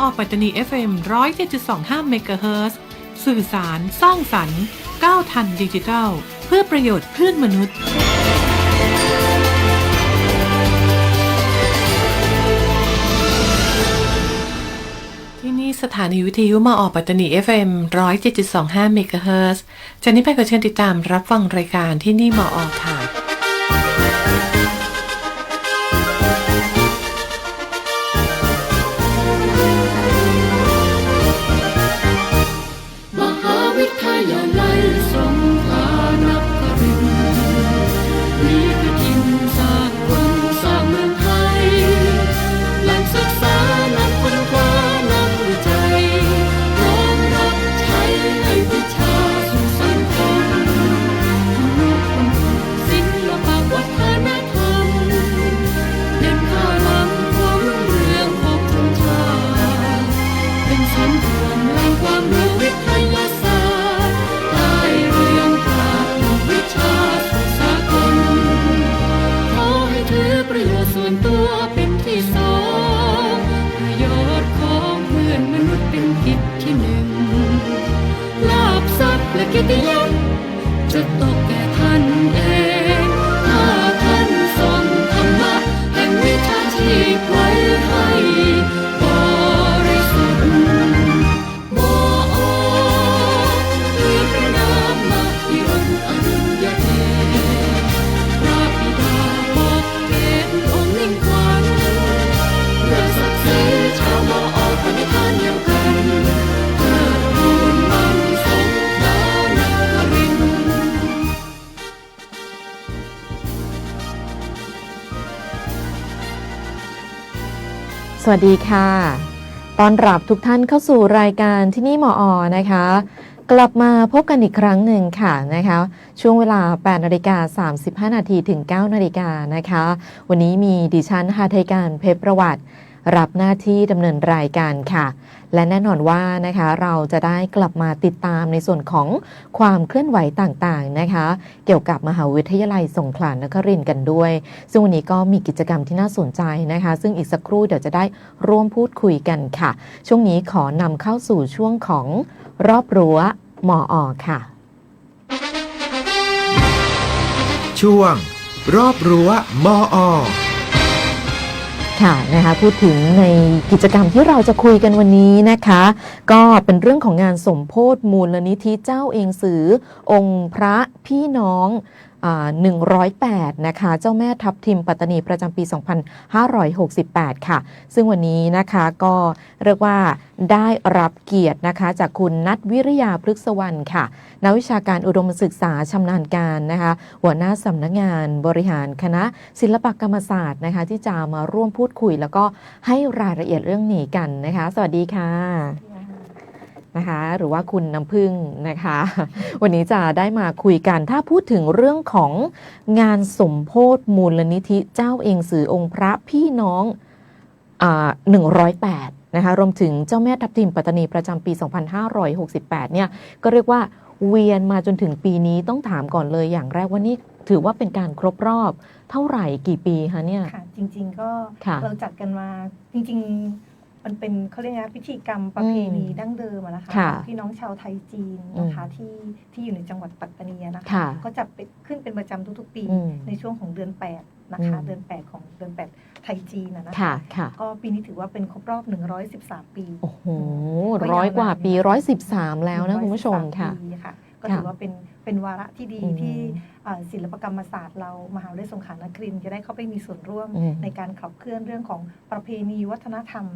อปัตตานี FM 107.25เมกะเฮิรตซ์สื่อสาร สร้างสรรค์ก้าวทันดิจิทัล เพื่อประโยชน์เพื่อนมนุษย์ ที่นี่สถานีวิทยุมาออกปัตตานี FM 107.25เมกะเฮิรตซ์จากนี้ไปก็เชิญติดตามรับฟังรายการที่นี่มาออกค่ะ วัสดีค่ะต้อนรับทุกท่านเข้าสู่รายการที่นี่หมออนะคะ กลับมาพบกันอีกครั้งหนึ่งค่ะนะคะ ช่วงเวลา 8นาฬิกา35 นาทีถึง 9 นาฬิกานะคะ วันนี้มีดิฉันฮาไทยการเพชรประวัติ รับหน้าที่ดำเนินรายการค่ะ และแน่นอนว่านะคะเราจะได้กลับมาติดตามในส่วนของความเคลื่อนไหวต่างๆนะคะ เกี่ยวกับมหาวิทยาลัยสงขลานครินทร์กันด้วย ซึ่งวันนี้ก็มีกิจกรรมที่น่าสนใจนะคะ ซึ่งอีกสักครู่เดี๋ยวจะได้ร่วมพูดคุยกันค่ะ ช่วงนี้ขอนำเข้าสู่ช่วงของรอบรั้วมออค่ะ ช่วง รอบรั้วมอ ค่ะนะคะพูดถึงในกิจกรรมที่เราจะคุยกันวันนี้นะคะ ก็เป็นเรื่องของงานสมโพธิมูลนิธิเจ้าเองสือ องค์พระพี่น้อง 108 นะคะ เจ้าแม่ทับทิมปัตตานีประจำปี 2568 ค่ะ ซึ่งวันนี้นะคะก็เรียกว่าได้รับเกียรตินะคะ จากคุณนัทวิริยาพฤกษวรรณค่ะนักวิชาการอุดมศึกษาชำนาญการนะคะ หัวหน้าสำนักงานบริหารคณะศิลปกรรมศาสตร์นะคะ ที่จะมาร่วมพูดคุยแล้วก็ให้รายละเอียดเรื่องนี้กันนะคะ สวัสดีค่ะ นะคะหรือว่าคุณน้ำพึ่งนะคะ วันนี้จะได้มาคุยกันถ้าพูดถึงเรื่องของงานสมโพธิมูลนิธิเจ้าเองสื่อองค์พระพี่น้องหนึ่งร้อยแปดนะคะรวมถึงเจ้าแม่ทับทิมปัตตานีประจำปี 2568 เนี่ยก็เรียกว่าเวียนมาจนถึงปีนี้ต้องถามก่อนเลยอย่างแรกว่านี่ถือว่าเป็นการครบรอบเท่าไหร่กี่ปีคะเนี่ย ค่ะ จริง ๆ ก็ค่ะเราจัดกันมาจริง ๆ มันเป็นเขาเรียกนะพิธีกรรมประเพณีอืมดั้งเดิมอะนะคะค่ะพี่น้องชาวไทยจีนนะคะที่ที่อยู่ในจังหวัดปัตตานีอะนะคะค่ะก็จะเป็นขึ้นเป็นประจำทุกๆปีอืมในช่วงของเดือน 8 นะคะ อืม เดือน 8 ของเดือน 8 ไทยจีนอะนะค่ะคะค่ะ ก็ปีนี้ถือว่าเป็นครบรอบ 113 ปี โอ้โหก็ยาวนานร้อยกว่าปีนะคะร้อยสิบสามแล้วนะ113คุณผู้ชมค่ะ ปีค่ะ ก็ค่ะถือว่าเป็นเป็นวาระที่ดีอืมที่อ่าศิลปกรรมศาสตร์เรามหาวิทยาลัยสงขลานครินทร์จะได้เข้าไปมีส่วนร่วมอืมในการขับเคลื่อนเรื่องของประเพณีวัฒนธรรม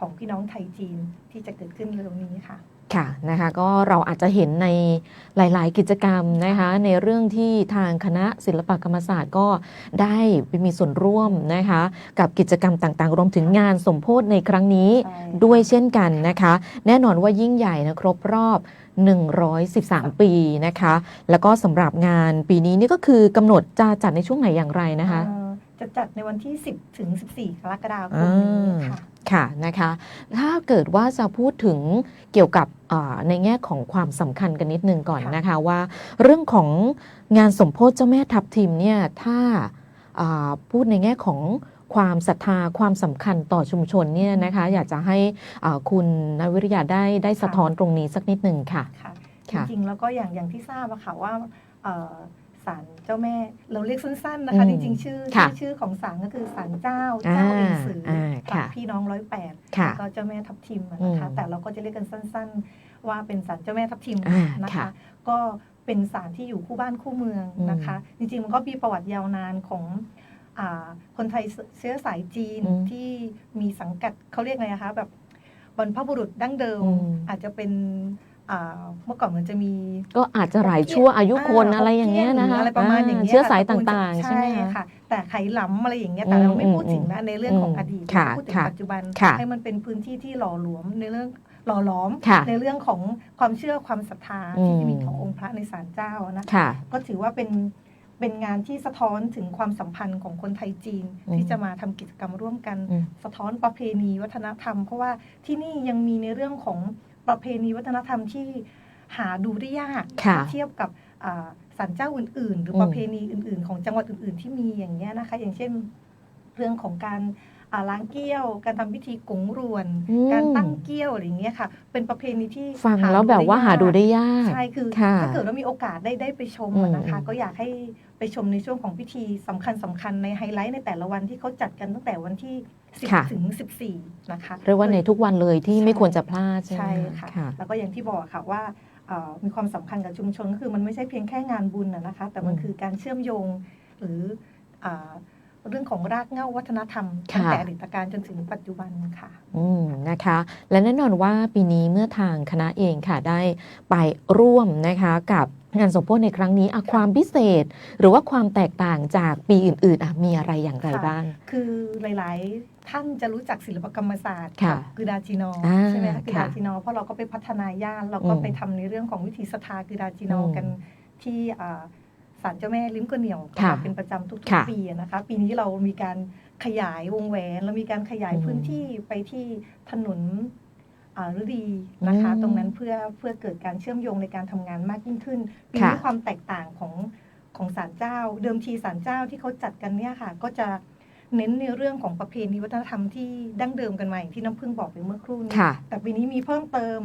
ของพี่น้องไทยจีนที่จะเกิดขึ้นเร็วนี้ค่ะค่ะนะคะก็เราอาจจะเห็นในหลาย ๆ กิจกรรมนะคะในเรื่องที่ทางคณะศิลปกรรมศาสตร์ก็ได้ไปมีส่วนร่วมนะคะกับกิจกรรมต่าง ๆ รวมถึงงานสมโพธิในครั้งนี้ใช่ด้วยเช่นกันนะคะ แน่นอนว่ายิ่งใหญ่นะครบรอบ 113 ปีนะคะ แล้วก็สำหรับงานปีนี้นี่ก็คือกำหนดจะจัดในช่วงไหนอย่างไรนะคะเอ่อ จะจัดในวันที่ 10 ถึง 14 กรกฎาคมนี้ค่ะค่ะนะคะ ถ้าเกิดว่าจะพูดถึงเกี่ยวกับอ่าในแง่ของความสำคัญกันนิดนึงก่อนค่ะนะคะว่า เรื่องของงานสมโพธิเจ้าแม่ทับทิมเนี่ยถ้าอ่าพูดในแง่ของความศรัทธาความสำคัญต่อชุมชนเนี่ยนะคะ อยากจะให้อ่าคุณนวิริยาได้ได้สะท้อนตรงนี้สักนิดหนึ่งค่ะค่ะค่ะจริงๆ แล้วก็อย่างอย่างที่ทราบอะค่ะว่าเอ่อ ศาลเจ้าแม่ เราเรียกสั้นๆนะคะ อืมจริงๆ ชื่อค่ะชื่อชื่อของศาลก็คือศาลเจ้าอ่าเจ้าเองสืออากับค่ะพี่น้องร้อยแปดค่ะ ก็เจ้าแม่ทับทิมอะนะคะ อืมแต่เราก็จะเรียกกันสั้น ๆ ว่าเป็นศาลเจ้าแม่ทับทิมอ่านะค่ะคะ ก็เป็นศาลที่อยู่คู่บ้านคู่เมืองนะคะ จริงๆมันก็มีประวัติยาวนานของอ่าคนไทยเชื้อสายจีนอืมที่มีสังกัดเขาเรียกไงอะคะแบบบรรพบุรุษดั้งเดิม อืม อาจจะเป็นอ่า เมื่อก่อนมันจะมี ก็อาจจะหลายชั่วอายุคนาอะไรอย่างเงี้ยนะคะอะไรประมาณอย่างเงี้ยเชื้อสายค่ะต่างๆ ใช่ไหมคะค่ะแต่ไขหลำอะไรอย่างเงี้ยแต่เราไม่อืมพูดถึงนะในเรื่องของอืมอดีตค่ะเราพูดถึงค่ะปัจจุบันค่ะให้มันเป็นพื้นที่ที่หล่อหลวมในเรื่องหล่อหลอมค่ะในเรื่องของความเชื่อความศรัทธาอืมที่จะมีขององค์พระในศาลเจ้านะค่ะก็ถือว่าเป็นเป็นงานที่สะท้อนถึงความสัมพันธ์ของคนไทยจีนอืมที่จะมาทำกิจกรรมร่วมกันอืมสะท้อนประเพณีวัฒนธรรม เพราะว่าที่นี่ยังมีในเรื่องของ ประเพณีวัฒนธรรมที่หาดูได้ยากค่ะเทียบกับอ่าศาลเจ้าอื่น ๆ หรืออมประเพณีอื่น ๆ ของจังหวัดอื่น ๆ ที่มีอย่างเงี้ยนะคะ อย่างเช่นเรื่องของการอ่าล้างเกี้ยว การทำพิธีกงรวนอืมการตั้งเกี้ยวอะไรอย่างเงี้ยค่ะ เป็นประเพณีที่ฟังหแล้วแบบว่าหาดูได้ยาก ใช่คือค่ะถ้าเกิดว่ามีโอกาสได้ได้ไปชมอืมอะนะคะอืมก็อยากให้ ไปชมในช่วงของพิธีสำคัญสคัญๆในไฮไลท์ในแต่ละวันที่เขาจัดกันตั้งแต่วันที่ ค่ะ 10 ถึง 14 นะคะ เรียกว่าในทุกวันเลยที่ใช่ไม่ควรจะพลาดใช่ไหมใช่ค่ะ ค่ะ แล้วก็อย่างที่บอกค่ะว่าเอ่อมีความสำคัญกับชุมชนก็คือมันไม่ใช่เพียงแค่งานบุญนะนะคะ แต่มันอืมคือการเชื่อมโยงหรืออ่าเรื่องของรากเหง้าวัฒนธรรมค่ะตั้งแต่อดีตการจนถึงปัจจุบันค่ะ อืมนะคะ และแน่นอนว่าปีนี้เมื่อทางคณะเองค่ะได้ไปร่วมนะคะกับ งานสมโพธิในครั้งนี้อะความพิเศษ หรือว่าความแตกต่างจากปีอื่นๆอะมีอะไรอย่างไรค่ะบ้าง คือหลาย ๆ ท่านจะรู้จักศิลปกรรมศาสตร์ค่ะกับกือดาจีนออ่าใช่ไหมคะกือดาค่ะจีนอเพราะเราก็ไปพัฒนาย่านเราก็อืมไปทำในเรื่องของวิธีสถากือดาจีนออืมกันที่อ่าศาลเจ้าแม่ลิ้มกระเหนียวค่ะเป็นประจำทุก ค่ะๆ ปีอะนะคะ ปีนี้เรามีการขยายวงแหวน เรามีการขยายอืม พื้นที่ไปที่ถนนอ่า ฤดีนะคะอืมตรงนั้นเพื่อเพื่อเกิดการเชื่อมโยงในการทำงานมากยิ่งขึ้นปีค่ะนี้ความแตกต่างของของศาลเจ้า เดิมทีศาลเจ้าที่เขาจัดกันเนี่ยค่ะ ก็จะเน้นในเรื่องของประเพณีวัฒนธรรมที่ดั้งเดิมกันมาอย่างที่น้ำพึ่งบอกไปเมื่อครู่นี้ค่ะแต่ปีนี้มีเพิ่มเติม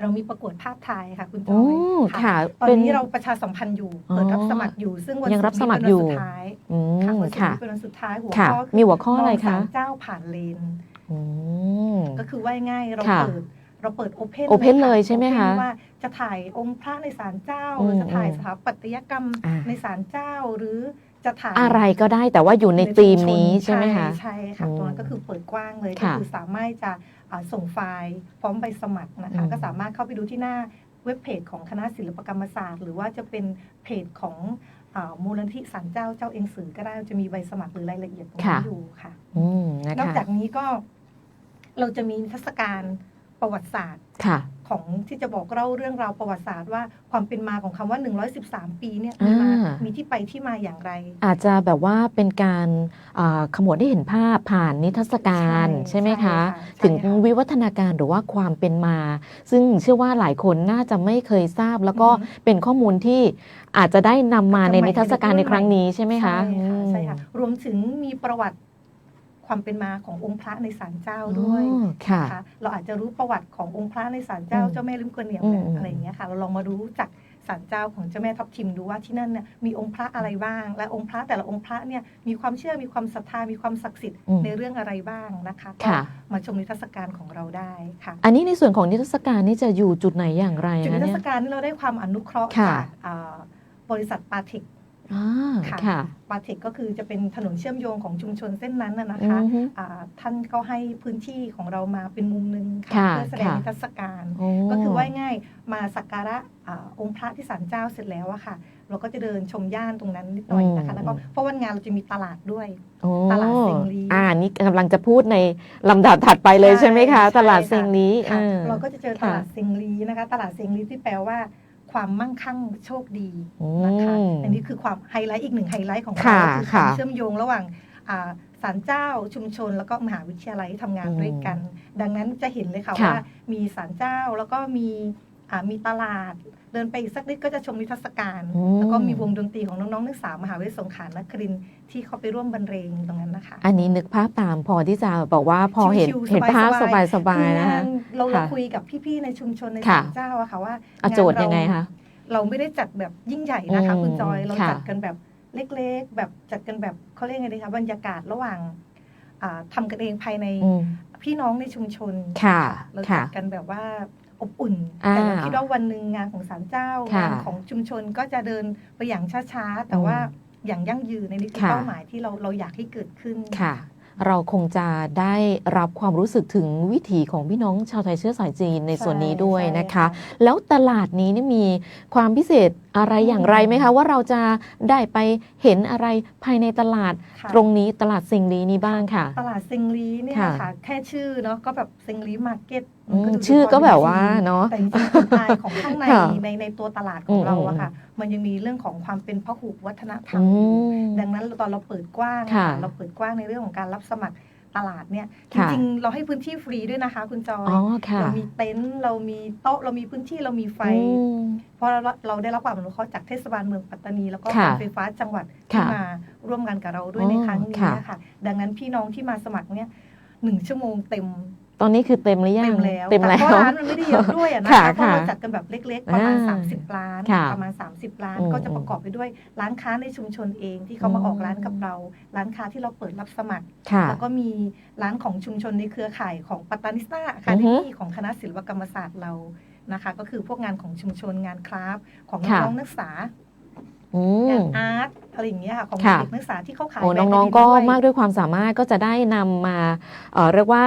เรามีประกวดภาพถ่ายค่ะ คุณจโอ้อยค่ะตอนเป็นนี้เราประชาสัมพันธ์อยู่อ๋อเปิดรับสมัครอยู่ ซึ่งวันยังรับศุกสมัครนี้เป็นอยู่วันสุดท้ายอืค่ะมวันศุกร์ค่ะนี้เป็นวันสุดท้ายหัวค่ะข้อมีหัวข้ออะไรมงคะศาลเจ้าผ่านเลน อืม ก็คือว่าง่ายๆเราค่ะเปิดเราเปิดโอเพน Open เลยใช่ไหมคะว่าจะถ่ายองค์พระในศาลเจ้าอืมหรือจะถ่ายอืมสถาปัตยกรรมอ่า ในศาลเจ้าหรือจะถ่ายอะไรก็ได้แต่ว่าอยู่ในธีมนี้ใช่ไหมคะ ใช่ค่ะอืมตรงนั้นก็คือเปิดกว้างเลยก็ค่ะคือสามารถจะอ่าส่งไฟล์พร้อมใบสมัครนะคะอืม ก็สามารถเข้าไปดูที่หน้าเว็บเพจของคณะศิลปกรรมศาสตร์ หรือว่าจะเป็นเพจของอ่ามูลนิธิศาลเจ้าเจ้าเองสือก็ได้จะมีใบสมัครหรือรายละเอียดตรงนี้ค่ะอยู่ค่ะ อืมนะนอกคะจากนี้ก็ เราจะมีนิทรรศการประวัติศาสตร์ค่ะ ของที่จะบอกเล่าเรื่องราวประวัติศาสตร์ว่าความเป็นมาของคำว่า 113 ปีเนี่ยมีมาอ่ามี มีที่ไปที่มาอย่างไร อาจจะแบบว่าเป็นการอ่าขมวดได้เห็นภาพผ่านนิทรรศการใช่ใช่ไหมคะ ใช่ค่ะถึงใช่ค่ะวิวัฒนาการหรือว่าความเป็นมา ซึ่งเชื่อว่าหลายคนน่าจะไม่เคยทราบ แล้วก็อือฮึ เป็นข้อมูลที่อาจจะได้นำมาอาจจะในใหม่นิทรรศการในในรุ่นครั้งนี้ใช่ไหมคะใช่ค่ะอืมใช่ค่ะ รวมถึงมีประวัติ ความเป็นมาขององค์พระในศาลเจ้าด้วยอ๋อค่ะ นะคะเราอาจจะรู้ประวัติขององค์พระในศาลเจ้าอืมเจ้าแม่ลิมกวนเหนียวอืมเนี่ยอืม อะไรอย่างเงี้ยค่ะ เราลองมารู้จักศาลเจ้าของเจ้าแม่ทับทิมดูว่าที่นั่นเนี่ยมีองค์พระอะไรบ้าง และองค์พระแต่ละองค์พระเนี่ยมีความเชื่อมีความศรัทธามีความศักดิ์สิทธิ์อืมในเรื่องอะไรบ้างนะคะก็ค่ะ มาชมนิทรรศการของเราได้ค่ะ อันนี้ในส่วนของนิทรรศการนี่จะอยู่จุดไหนอย่างไรจุดคะนิทรเนี่รย ศการนี่เราได้ความอนุเคราะห์ค่ะจากอ่าบริษัทปาเทค อ่าค่ะ ค่ะ ปาเทคก็คือจะเป็นถนนเชื่อมโยงของชุมชนเส้นนั้นน่ะนะคะอือฮึ อ่าท่านก็ให้พื้นที่ของเรามาเป็นมุมหนึ่งค่ะค่ะเพื่อแสดงค่ะ นิทรรศการโอ้ก็คือว่าง่ายๆมาสักการะอ่าองค์พระที่ศาลเจ้าเสร็จแล้วอะค่ะ เราก็จะเดินชมย่านตรงนั้นนิดหน่อยนะคะ แล้วก็เพราะวันงานเราจะมีตลาดด้วย โอ้ตลาดเซงลีอ่านี่กำลังจะพูดในลำดับถัดไปเลยใช่ไหมคะ ใช่ตลาดค่ะ เซงลีค่ะ อ่าเราก็จะเจอตค่ะลาดเซงลีนะคะ ตลาดเซงลีที่แปลว่า ความมั่งคั่งโชคดีอืนะคะมอันนี้คือความไฮไลท์อีกหนึ่งไฮไลท์ของเราค่ะคือความค่ะเชื่อมโยงระหว่างอ่าศาลเจ้าชุมชน แล้วก็มหาวิทยาลัยที่ทำงานอืมด้วยกัน ดังนั้นจะเห็นเลยค่ะค่ะว่ามีศาลเจ้าแล้วก็มีอ่า มีตลาด เดินไปอีกสักนิดก็จะชมนิทรรศการอืมแล้วก็มีวงดนตรีของน้องๆนักศึกษามหาวิทยาลัยสงขลานครินทร์ที่เขาไปร่วมบรรเลงตรงนั้นนะคะ อันนี้นึกภาพตามพอที่จะบอกว่าพอเห็นชิวๆเห็นภาพสสบาบายยสบายคือนะงาคะนเราเราค่ะคุยกับพี่ๆในชุมชนในค่ะศาลเจ้าอะค่ะว่าอะโจทย์งานเรายังไงคะเราไม่ได้จัดแบบยิ่งใหญ่นะคะอืมคุณจอยเราค่ะจัดกันแบบเล็กๆ แบบจัดกันแบบเขาเรียกไงดีคะบรรยากาศระหว่างอ่าทำกันเองภายในอืมพี่น้องในชุมชนค่ะเราค่ะจัดกันแบบว่า อบอุ่นอ่าแต่เราคิดว่าวันหนึ่งงานของศาลเจ้าค่ะงานของชุมชนก็จะเดินไปอย่างช้าๆ แต่อืมว่าอย่างยั่งยืนในนี่คือค่ะเป้าหมายที่เราเราอยากให้เกิดขึ้นค่ะเราคงจะได้รับความรู้สึกถึงวิถีของพี่น้องชาวไทยเชื้อสายจีนในส่วนนี้ด้วยนะคะ แล้วตลาดนี้นี่มีความพิเศษ อะไรอย่างไรไหมคะ ว่าเราจะได้ไปเห็นอะไรภายในตลาด ค่ะ ตรงนี้ตลาดซิงลีนี้บ้างค่ะ ตลาดซิงลีเนี่ยค่ะค่ะแค่ชื่อเนาะก็แบบซิงลีมาร์เก็ตอืมชื่อก็แบบว่าเนาะแต่จริงๆคุณอายของข้างในค่ะในในตัวตลาดของเราอืมอะค่ะ มันยังมีเรื่องของความเป็นพหุวัฒนธรรอืมอยู่ม ดังนั้นตอนเราเปิดกว้างค่ะ เราเปิดกว้างในเรื่องของการรับสมัคร ตลาดเนี่ยจค่ะริงๆ เราให้พื้นที่ฟรีด้วยนะคะ คุณจอยอ๋อค่ะเรามีเต็นท์เรามีโต๊ะเรามีพื้นที่เรามีไฟอืมเพราะเราเราได้รับความอนุเคราะห์จากเทศบาลเมืองปัตตานี แล้วก็ค่ะการไฟฟ้าจังหวัดที่ค่ะมาร่วมงานกับเราด้วยอ๋อในครั้งนี้ค่ะนะคะดังนั้นพี่น้องที่มาสมัครเนี่ยหนึ่งชั่วโมงเต็ม ตอนนี้คือเต็มหรือยังเต็มแล้วเต็มแล้วเพราะร้านมันไม่ได้เยอะด้วยอะนะค่ะคะเพราะเราค่ะจัดกันแบบเล็กๆ ประมาณอ่า30ล้านค่ะประมาณ 30ล้านอืมก็จะประกอบไปด้วยร้านค้าในชุมชนเองที่เขามาอืมออกร้านกับเรา ร้านค้าที่เราเปิดรับสมัครค่ะแล้วก็มีร้านของชุมชนในเครือข่ายของปัตตานิสตาอะอืคาอเดฮึมี่ของคณะศิลปกรรมศาสตร์เรานะคะ ก็คือพวกงานของชุมชนงานคราฟต์ของค่ะน้องๆนักศึกษาอืงามนอาร์ตอะไรอย่างเงี้ยค่ะของค่ะเด็กนักศึกษาที่เขาขายโอ้แบรนด์น้องดีๆก็ด้วยมากด้วยความสามารถก็จะได้นำมาเอ่อเรียกว่า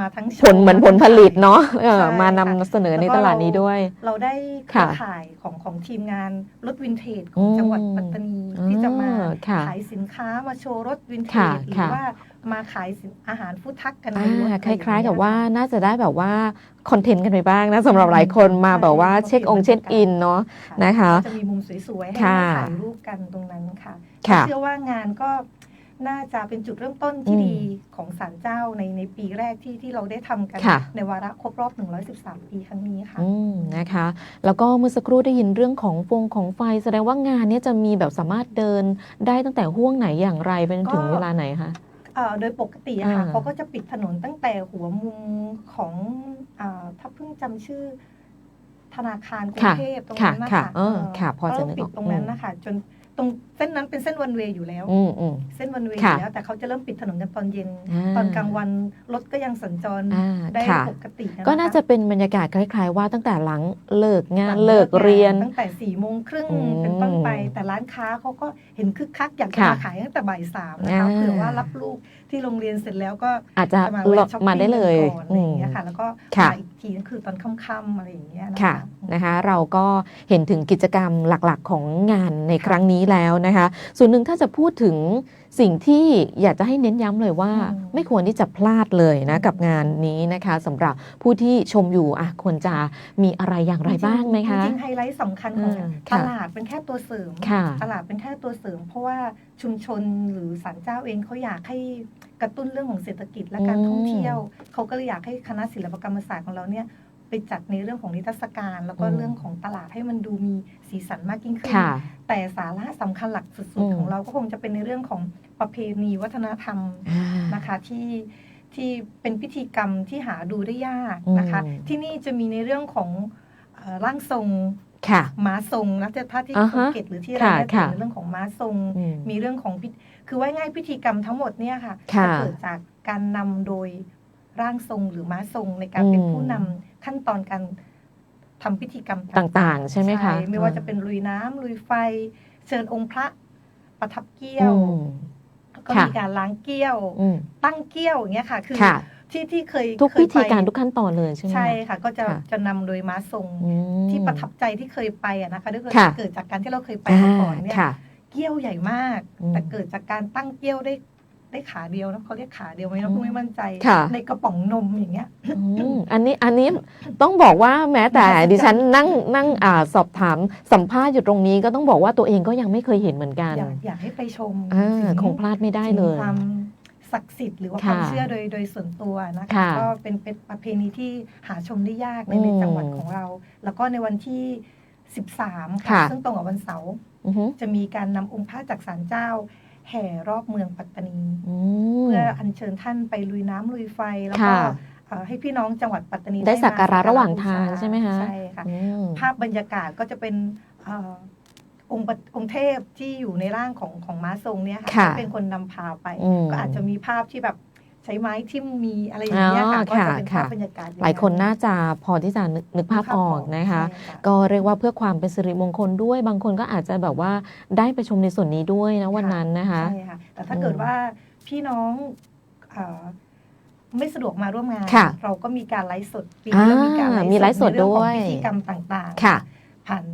มาทั้งโชผลว์เหมือนผลผลิตเนาะเออใช่มานำค่ะเสนอในแล้วก็ตลาดนี้ด้วย เราได้เครือค่ะข่ายของของทีมงานรถวินเทจของจังหวัดอืมปัตตานีที่จะมาอ่าค่ะขายสินค้ามาโชว์รถวินเทค่ะจหรือค่ะว่ามาขายสินอาหารฟู้ดทักกันในอ่ารถอะคไรองล้ายๆกับเงี้ว่าน่าจะได้แบบว่าคอนเทนต์กันไปบ้างนะสำหรับหลายคนมาใช่แบบว่าเช็คองค์เช็คอินเนาะนะคะก็จะมีมุมสวยๆให้ค่ะถ่ายรูปกันตรงนั้นค่ะค่ะเชื่อว่างานก็ น่าจะเป็นจุดเริ่มต้นที่อืมดีของศาลเจ้าในในปีแรกที่ที่เราได้ทำกัน ค่ะ ในวาระครบรอบ 113 ปีครั้งนี้ค่ะ อืมนะคะ แล้วก็เมื่อสักครู่ได้ยินเรื่องของฟงของไฟ แสดงว่างานเนี้จะมีแบบสามารถเดินได้ตั้งแต่ห่วงไหนอย่างไรไปจนถึงก็ เวลาไหนคะ เอ่อโดยปกติอะค่ะอ่า เขาก็จะปิดถนนตั้งแต่หัวมุมของอาถ้าเพิ่งจำชื่อธนาคารกรุงค่ะเทพตรงค่ะนั้นนะค่ะคะเออค่ะ พอจะนึกออกปิดตรงนั้นนะคะจนตรง เส้นนั้นเป็นเส้นวันเวย์อยู่แล้ว อืมอืม เส้นวันเวย์อค่ะยู่แล้วแต่เขาจะเริ่มปิดถนนกันตอนเย็นอ่าตอนกลางวันรถก็ยังสัญจรอ่าได้ค่ะ ปกติคก็น่าจะเป็นบรรยากาศคล้าย ๆ ว่าตั้งแต่หลังเลิกงานหเลิกเรียน ตั้งแต่สี่โมงครึ่งอืมเป็นต้นไป แต่ร้านค้าเขาก็เห็นคึกคักอยากจะค่ะมาขายตั้งแต่บ่ายสามนะคะอ่า เผื่อว่ารับลูกที่โรงเรียนเสร็จแล้วก็อาจจะจะมาลแวะดช้อปมาปิ้งได้เลยก่อนอะไรอย่างเงี้ยค่ะ แล้วก็ค่ะ มาอีกทีก็คือตอนค่ำๆอะไรอย่างเงี้ยน ค่ะนะคะเราก็เห็นถึงกิจกรรมหลักๆของงานในครั้งนี้แล้วนะคะ ส่วนหนึ่งถ้าจะพูดถึงสิ่งที่อยากจะให้เน้นย้ำเลยว่าอืมไม่ควรที่จะพลาดเลยนะกับงานนี้นะคะสำหรับผู้ที่ชมอยู่อะควรจะมีอะไรอย่างไรบ้างไหมคะจริงๆไฮไลท์สำคัญของอืมตค่ะลาดเป็นแค่ตัวเสริมค่ะตลาดเป็นแค่ตัวเสริม เพราะว่าชุมชนหรือศาลเจ้าเองเขาอยากให้กระตุ้นเรื่องของเศรษฐกิจและการอืมท่องเที่ยวเขาก็เลยอยากให้คณะศิลปกรรมศาสตร์ของเราเนี่ย ไปจัดในเรื่องของนิทรรศการ แล้วก็อืมเรื่องของตลาดให้มันดูมีสีสันมากยิ่งขึ้นค่ะแต่สาระสำคัญหลักสุอืดมๆของเราก็คงจะเป็นในเรื่องของประเพณีวัฒนธรรมอ่านะคะที่ที่เป็นพิธีกรรมที่หาดูได้ยากนะคะอืมที่นี่จะมีในเรื่องของเอ่อร่างทรงค่ะม้าทรงนะแต่ถ้าที่อ่าภูฮะเก็ตหรือที่อะไรค่ะเนี่ยค่ะจะเป็นเรื่องของม้าทรงอืมมีเรื่องของพิธคือว่าง่ายพิธีกรรมทั้งหมดเนี่ยค่ะค่ะจะเกิดจากการนำโดย ร่างทรงหรือม้าทรงในการเป็นอืมผู้นำขั้นตอนการทำพิธีกรรมต่างๆ ใช่ไหมคะไม่ว่าอืมจะเป็นลุยน้ำลุยไฟ เชิญองค์พระประทับเกี้ยอืวมก็ค่ะมีการล้างเกี้ยวอืมตั้งเกี้ยวอย่างเงี้ยค่ะ คือค่ะที่ที่เคยทุกเคยพิธีการไปทุกขั้นตอนเลยใช่ไหมใช่ค่ะ ก็จะค่ะจะนำโดยม้าทรงอืมที่ประทับใจที่เคยไปอะนะคะด้วยค่ะเกิดจากการที่เราเคยไปอ่ามาก่อนเนี่ยค่ะเกี้ยวใหญ่มากอืมแต่เกิดจากการตั้งเกี้ยวได้ ได้ขาเดียวนะเขาเรียกขาเดียวไหมอืนะมคุณไม่มั่นใจ ค่ะ ในกระป๋องนมอย่างเงี้ย อืมอันนี้อันนี้ต้องบอกว่าแม้แต่มหัศจรรย์ดิฉันนั่งนั่งอ่าสอบถามสัมภาษณ์อยู่ตรงนี้ก็ต้องบอกว่าตัวเองก็ยังไม่เคยเห็นเหมือนกันอยากอยากให้ไปชมอ่าถึคงพลาดไม่ได้เลย ถึงความศักดิ์สิทธิ์หรือว่าค่ะความเชื่อโดยโดยส่วนตัวนะคะค่ะก็เป็นเป็นประเพณีที่หาชมได้ยากในอืมในจังหวัดของเรา แล้วก็ในวันที่ 13 ค่ะ ค่ะ ซึ่งตรงกับวันเสาร์ อือฮึจะมีการนำองค์พระจากศาลเจ้า แห่รอบเมืองปัตตานีอืมเพื่ออัญเชิญท่านไปลุยน้ำลุยไฟแล้วก็ค่ะเอ่อให้พี่น้องจังหวัดปัตตานีได้สักการะมระหว่างทางบูใช่ไหมคะใช่ค่ะ อืม ภาพบรรยากาศก็จะเป็นเอ่อองค์ปะองค์เทพที่อยู่ในร่างของของม้าทรงเนี่ยค่ะค่ะจะเป็นคนนำพาไป อืม ก็อาจจะมีภาพที่แบบ ใช้ไม้ทิ่มมีอะไรอย่างเงี้ยค่ะอ๋อก็จะเป็นค่ะภาพบรรยากาศองหลายคนน่าจะพอที่จะนึกนึกภาพออกนะคะใช่ก็เรียกว่าเพื่อความเป็นสิริมงคลด้วย บางคนก็อาจจะแบบว่าได้ไปชมในส่วนนี้ด้วยนะวันนั้นนะคะใช่ค่ะแต่ถ้าเกิดว่าพี่น้องเอ่อไม่สะดวกมาร่วมงานค่ะเราก็มีการไลฟ์สดปีนี้เรามีการอ่ามีไลฟ์สดในเรื่องของด้วยพิธีกรรมต่างๆค่ะผ่าน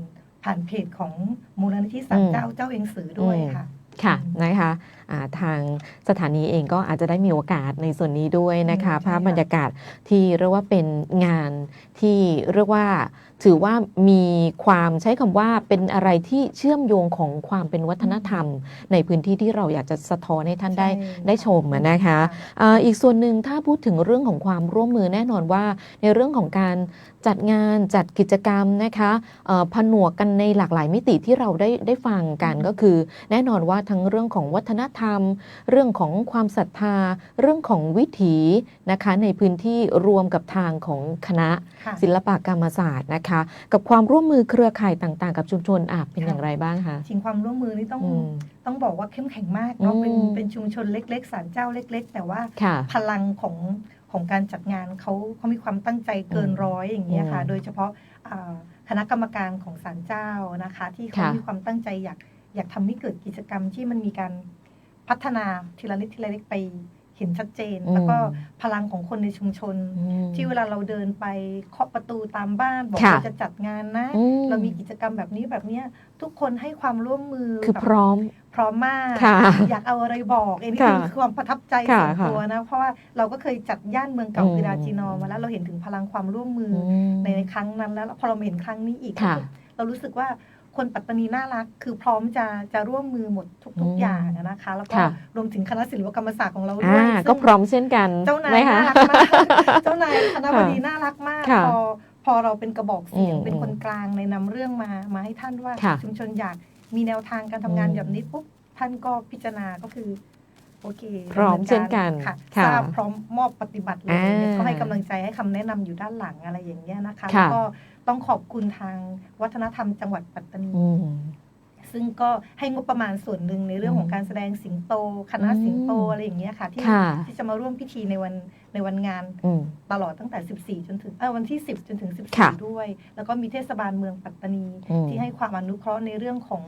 ผ่านเพจของมูลนิธิสันอืมเจ้าเจ้าเองสือด้วยอืมค่ะค่ะนะคะอ่า ทางสถานีเองก็อาจจะได้มีโอกาสในส่วนนี้ด้วยนะคะอืมใช่ภาพค่ะบรรยากาศที่เรียกว่าเป็นงานที่เรียกว่าถือว่ามีความใช้คำว่าเป็นอะไรที่เชื่อมโยงของความเป็นวัฒนธรรม ในพื้นที่ที่เราอยากจะสะท้อนให้ท่านได้ใช่ได้ชมอะนะคะอ่าอีกส่วนหนึ่งถ้าพูดถึงเรื่องของความร่วมมือแน่นอนว่า ในเรื่องของการจัดงานจัดกิจกรรมนะคะเอ่อผนวกกันในหลากหลายมิติที่เราได้ได้ฟังกันก็คือ แน่นอนว่าทั้งเรื่องของวัฒนธรรมเรื่องของความศรัทธา เรื่องของวิถีนะคะในพื้นที่รวมกับทางของคณะค่ะศิลปกรรมศาสตร์นะคะ กับความร่วมมือเครือข่ายต่างๆ กับชุมชนอะเป็นอย่างไรบ้างคะจริงความร่วมมือนี่ต้องอืมต้องบอกว่าเข้มแข็งมากเนาะเป็นอืมเป็นชุมชนเล็กๆศาลเจ้าเล็ก ๆ แต่ว่าค่ะพลังของของการจัดงานเขาเขามีความตั้งใจเกินอืมร้อยอย่างเงี้ยค่ะอืมโดยเฉพาะอ่าคณะกรรมการของศาลเจ้านะคะ ที่เขาค่ะมีความตั้งใจอยากอยากทำให้เกิดกิจกรรมที่มันมีการ พัฒนาทีละนิดทีละนิดไปเห็นชัดเจน แล้วก็พลังของคนในชุมชนอืมที่เวลาเราเดินไปเคาะประตูตามบ้าน บอกค่ะเราจะจัดงานนะอืเรามีกิจกรรมแบบนี้แบบเนี้ยทุกคนให้ความร่วมมือคือแบบพร้อมพร้อมมากค่ะอยากเอาอะไรบอกเองนี่ค่ะคือความประทับใจค่ะส่วนตัวนะ เพราะว่าเราก็เคยจัดย่านเมืองเก่าอืมคือดาจีนอมาแล้วเราเห็นถึงพลังความร่วมมืออือมในครั้งนั้นแล้วพอเรามาเห็นครั้งนี้อีกค่ะเรารู้สึกว่า คนปัตตานีน่ารัก คือพร้อมจะจะร่วมมือหมดทุกอืมๆอย่างอะนะคะ แล้วก็ค่ะรวมถึงคณะศิลปกรรมศาสตร์ของเราด้อ่าวยก็ซึ่งพร้อมเช่นกันเจ้านายไหมคะน่ารักมากเจ้านายคณะบดีน่ารักมากค่ะพอพอเราเป็นกระบอกเสียงอืมเป็นคนกลางในนำเรื่องมามาให้ท่านว่าค่ะชุมชนอยากมีแนวทางการทำงานอืมแบบนี้ปุ๊บท่านก็พิจารณาก็คือ โอเคพร้อมดำเช่นกันค่ะค่ะทราบพร้อมมอบปฏิบัติเลยอ่าเขาให้กำลังใจให้คำแนะนำอยู่ด้านหลังอะไรอย่างเงี้ยนะคะค่ะแล้วก็ต้องขอบคุณทางวัฒนธรรมจังหวัดปัตตานีอืมซึ่งก็ให้งบประมาณส่วนหนึ่งในเรื่องของการแสดงสิงโต คณะสิงโตอะไรอย่างเงี้ยค่ะ ที่ค่ะที่จะมาร่วมพิธีในวันในวันงานอืมตลอดตั้งแต่ 14 จนถึงเออวันที่ 10 จนถึงค่ะ14 ด้วย แล้วก็มีเทศบาลเมืองปัตตานีอืมที่ให้ความอนุเคราะห์ในเรื่องของ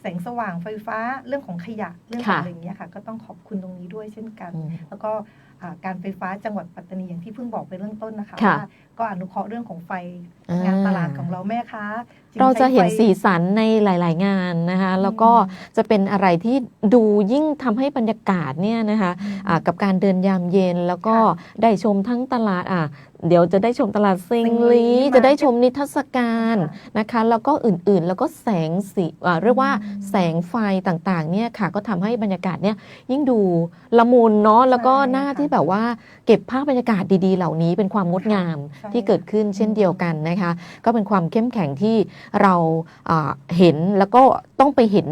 แสงสว่างไฟฟ้าเรื่องของขยะเรื่องของค่ะอะไรอย่างเงี้ยค่ะ ก็ต้องขอบคุณตรงนี้ด้วยเช่นกันอืมแล้วก็อ่าการไฟฟ้าจังหวัดปัตตานีอย่างที่เพิ่งบอกไปเรื่องต้นนะคะค่ะว่า ก็อนุเคราะห์เรื่องของไฟอ่างงานตลาดของเราแม่ค้าจึงเราจะเห็นใช้ไฟสีสันในหลาย ๆ งานนะคะ แล้วก็อืมจะเป็นอะไรที่ดูยิ่งทำให้บรรยากาศเนี่ยนะคะอ่ากับการเดินยามเย็นแล้วก็ค่ะได้ชมทั้งตลาดอะเดี๋ยวจะได้ชมตลาดซิงซิงลีลีจะได้มาชมนิทรรศการค่ะนะคะ แล้วก็อื่น ๆ แล้วก็แสงสีอ่าเรียกว่าอืมแสงไฟต่าง ๆ เนี่ยค่ะ ก็ทำให้บรรยากาศเนี่ยยิ่งดูละมุนเนาะแล้วก็ใช่หน้าค่ะที่แบบว่าเก็บภาพบรรยากาศดี ๆ เหล่านี้เป็นความงดงามใช่ที่เกิดขึ้นเช่นเดียวกันนะคะ ก็เป็นความเข้มแข็งที่เราอ่าเห็นแล้วก็ต้องไปเห็น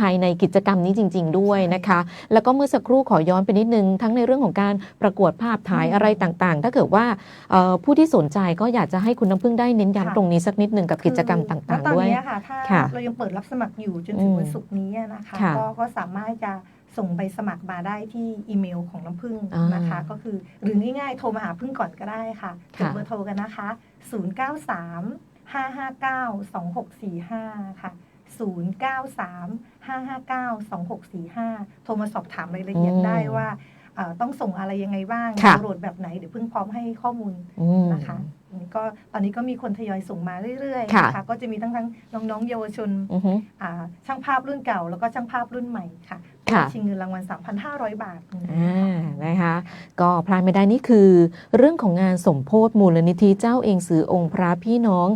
ภายในกิจกรรมนี้จริง ๆ ด้วยนะคะ แล้วก็เมื่อสักครู่ขอย้อนไปนิดนึง ทั้งในเรื่องของการประกวดภาพถ่ายอืมอะไรต่างๆ ถ้าเกิดว่าเอ่อผู้ที่สนใจก็อยากจะให้คุณน้ำพึ่งได้เน้นค่ะย้ำตรงนี้สักนิดหนึ่งกับกิจกรรมต่างณตอนๆด้วยนี้ค่ะ ถ้าค่ะเรายังเปิดรับสมัครอยู่จนถึงอืมวันศุกร์นี้นะคะค่ะก็ก็สามารถจะ ส่งใบสมัครมาได้ที่อีเมลของน้ำพึ่งอ่านนะคะ ก็คือหรือง่ายๆ โทรมาหาพึ่งก่อนก็ได้ค่ะจค่ะดเบอร์โทรกันนะคะ 093 559 2645 ค่ะ 093 559 2645 โทรมาสอบถามรายละเอียดได้ว่าเอ่อต้องส่งอะไรยังไงบ้างค่ะดาวน์โหลดแบบไหน เดี๋ยวพึ่งพร้อมให้ข้อมูลอืมนะคะอันนี้ก็ตอนนี้ก็มีคนทยอยส่งมาเรื่อยๆค่ะนะคะก็จะมีทั้งทั้งน้องๆเยาวชนอือฮึอ่าช่างภาพรุ่นเก่า แล้วก็ช่างภาพรุ่นใหม่ค่ะค่ะ ชิงเงินรางวัล 3,500 บาทอ่านะคะ ก็พลาดไม่ได้นี่คือ เรื่องของงานสมโพธมูลนิธิเจ้าเองสือองค์พระพี่น้อง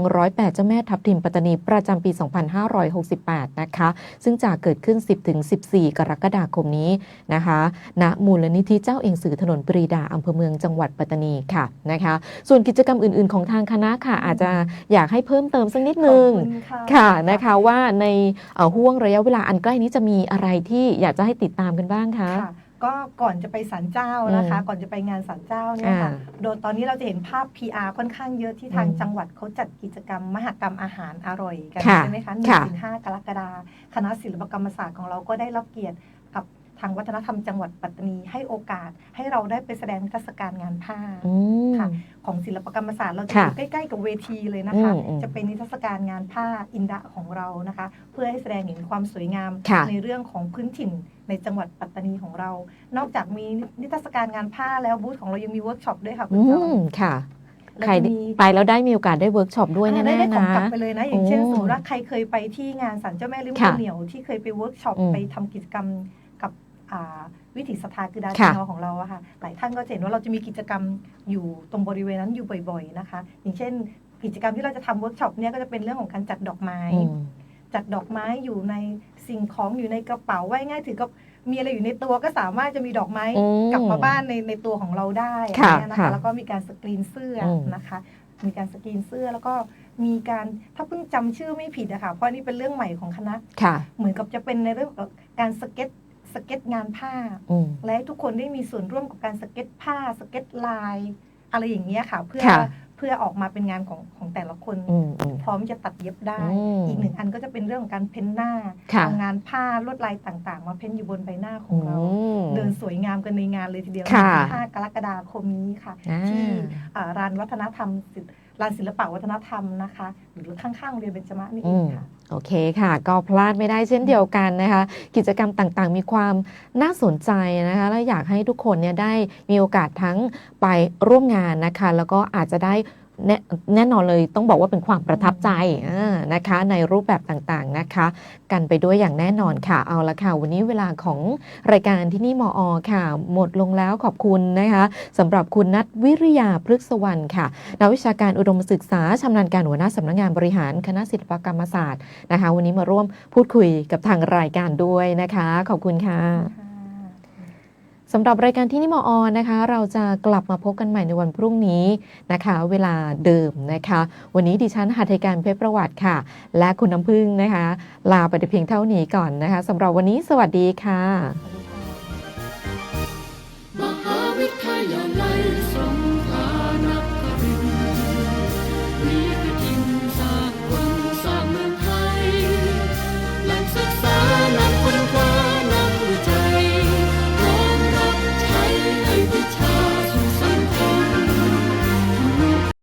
108 เจ้าแม่ทับทิมปัตตานีประจำปี 2568 นะคะ ซึ่งจะเกิดขึ้น 10-14 กรกฎาคมนี้นะคะณมูลนิธิเจ้าเองสือถนนปรีดาอำเภอเมืองจังหวัดปัตตานีค่ะนะคะ ส่วนกิจกรรมอื่น ๆ ของทางคณะค่ะ อาจจะอยากให้เพิ่มเติมสักนิดนึงขอบคุณค่ะค่ะนะคะว่าในเอ่อห่วงระยะเวลาอันใกล้นี้จะมีอะไรที่อยากจะให้ติดตามกันบ้างคะ ค่ะก็ก่อนจะไปศาลเจ้านะคะ ก่อนจะไปงานศาลเจ้าเนี่ยค่ะ อ่าโดยตอนนี้เราจะเห็นภาพ PR ค่อนข้างเยอะที่ทางอืมจังหวัดเขาจัดกิจกรรม มหกรรมอาหารอร่อยกันค่ะใช่ไหมคะหนึ่งค่ะ ถึงห้ากรกฎาคมคณะศิลปกรรมศาสตร์ของเราก็ได้รับเกียรติกับ ทางวัฒนธรรมจังหวัดปัตตานีให้โอกาสให้เราได้ไปแสดงนิทรรศการงานผ้าอืมค่ะของศิลปกรรมศาสตร์เราจะอค่ะยู่ใกล้ๆกับเวทีเลยนะคะอืมอืมจะเป็นนิทรรศการงานผ้าอินดะของเรานะคะ เพื่อให้แสดงเห็นความสวยงามค่ะในเรื่องของพื้นถิ่นในจังหวัดปัตตานีของเรา นอกจากมีนิทรรศการงานผ้าแล้วบูธของเรายังมีเวิร์กช็อปด้วยค่ะคุอืณจอมยค่ะแล้วใครจะมีไปแล้วได้มีโอกาสได้เวิร์กช็อปด้วยอ่าแน่ได้ได้ๆของนะกลับไปเลยนะ อย่างเช่นโอ้สมมติว่าใครเคยไปที่งานสันเจ้าแม่ลิ้มค่ะข้าวเหนียวที่เคยไปเวิร์กช็อปอืมไปทำกิจกรรมกับอ่า วิถีศรัทธาคือดาค่ะชนอของเราอะค่ะหลายท่านก็จะเห็นว่าเราจะมีกิจกรรมอยู่ตรงบริเวณนั้นอยู่บ่อยๆนะคะ อย่างเช่น กิจกรรมที่เราจะทำเวิร์กช็อปเนี่ยก็จะเป็นเรื่องของการจัดดอกไม้อืมจัดดอกไม้อยู่ในสิ่งของอยู่ในกระเป๋าไว้ง่ายถือก็มีอะไรอยู่ในตัวก็สามารถจะมีดอกไม้อืมกลับมาบ้านในในตัวของเราได้ค่ะเนี่ยนะค่ะคะแล้วก็มีการสกรีนเสื้ออมนะคะ มีการสกรีนเสื้อแล้วก็มีการถ้าเพิ่งจำชื่อไม่ผิดอะค่ะเพราะอันนี่เป็นเรื่องใหม่ของคณะค่ะเหมือนกับจะเป็นในเรื่องของการสเก็ต สเก็ตงานผ้าอืมและให้ทุกคนได้มีส่วนร่วมกับการสเก็ตผ้า สเก็ตลาย อะไรอย่างเงี้ยค่ะ เพื่อค่ะเพื่อออกมาเป็นงานของของแต่ละคนอืมอืมพร้อมจะตัดเย็บได้อืมอีกหนึ่งอันก็จะเป็นเรื่องของการเพ้นหน้าค่ะเอางานผ้าลวดลายต่างๆ มาเพ้นอยู่บนใบหน้าของเราอืมเดินสวยงามกันในงานเลยทีเดียวค่ะที่5กรกฎาคมนี้ค่ะอ่าที่อ่าลานวัฒนธรรมศิลป์ลานศิลปะวัฒนธรรมนะคะ หรือข้างๆโรงเรียนเบญจมะนี่เองค่ะ โอเคค่ะ ก็พลาดไม่ได้เช่นเดียวกันนะคะ กิจกรรมต่างๆ มีความน่าสนใจนะคะ และอยากให้ทุกคนเนี่ยได้มีโอกาสทั้งไปร่วมงานนะคะ แล้วก็อาจจะได้ แน่แน่นอนเลยต้องบอกว่าเป็นความประทับใจนะคะ ในรูปแบบต่างๆนะคะ กันไปด้วยอย่างแน่นอนค่ะเอาละค่ะ วันนี้เวลาของรายการที่นี่มออค่ะ หมดลงแล้วขอบคุณนะคะสำหรับคุณนัทวิริยาพฤกษวรรณค่ะนักวิชาการอุดมศึกษาชำนาญการหัวหน้าสำนักงานบริหารคณะศิลปกรรมศาสตร์นะคะ วันนี้มาร่วมพูดคุยกับทางรายการด้วยนะคะ ขอบคุณค่ะ สำหรับรายการที่นี่มออนะคะ เราจะกลับมาพบกันใหม่ในวันพรุ่งนี้นะคะ เวลาเดิมนะคะ วันนี้ดิฉันหัตถการเพชรประวัติค่ะ และคุณน้ำพึ่งนะคะ ลาไปเพียงเท่านี้ก่อนนะคะสำหรับวันนี้สวัสดีค่ะ